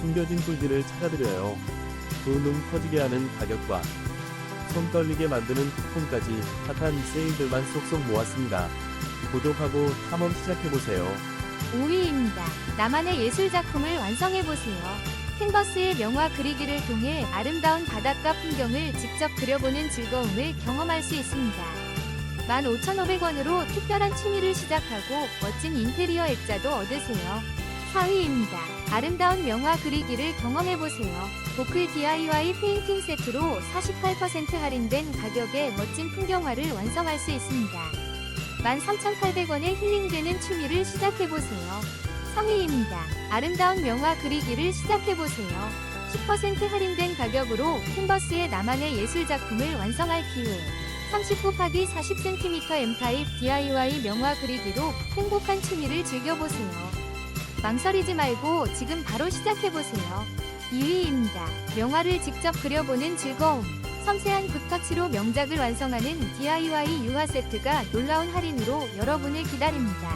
숨겨진 꿀들을 찾아드려요. 두눈 커지게 하는 가격과 손 떨리게 만드는 쿠폰까지 핫한 세일들만 쏙쏙 모았습니다. 구독하고 탐험 시작해보세요. 5위입니다. 나만의 예술 작품을 완성해보세요. 캔버스의 명화 그리기를 통해 아름다운 바닷가 풍경을 직접 그려보는 즐거움을 경험할 수 있습니다. 15,500원으로 특별한 취미를 시작하고 멋진 인테리어 액자도 얻으세요. 4위입니다. 아름다운 명화 그리기를 경험해보세요. 보클 DIY 페인팅 세트로 48% 할인된 가격에 멋진 풍경화를 완성할 수 있습니다. 13,800원에 힐링되는 취미를 시작해보세요. 3위입니다. 아름다운 명화 그리기를 시작해보세요. 10% 할인된 가격으로 캔버스의 나만의 예술 작품을 완성할 기회. 30 곱하기 40cm M타입 DIY 명화 그리기로 행복한 취미를 즐겨보세요. 망설이지 말고 지금 바로 시작해보세요. 2위입니다. 명화를 직접 그려보는 즐거움. 섬세한 붓터치로 명작을 완성하는 DIY 유화 세트가 놀라운 할인으로 여러분을 기다립니다.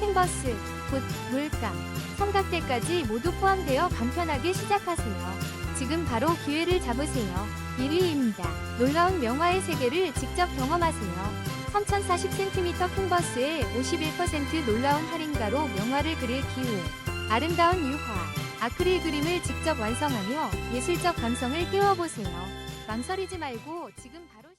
캔버스, 붓, 물감, 삼각대까지 모두 포함되어 간편하게 시작하세요. 지금 바로 기회를 잡으세요. 1위입니다. 놀라운 명화의 세계를 직접 경험하세요. 3040cm 캔버스에 51% 놀라운 할인가로 명화를 그릴 기회. 아름다운 유화, 아크릴 그림을 직접 완성하며 예술적 감성을 깨워보세요. 망설이지 말고 지금 바로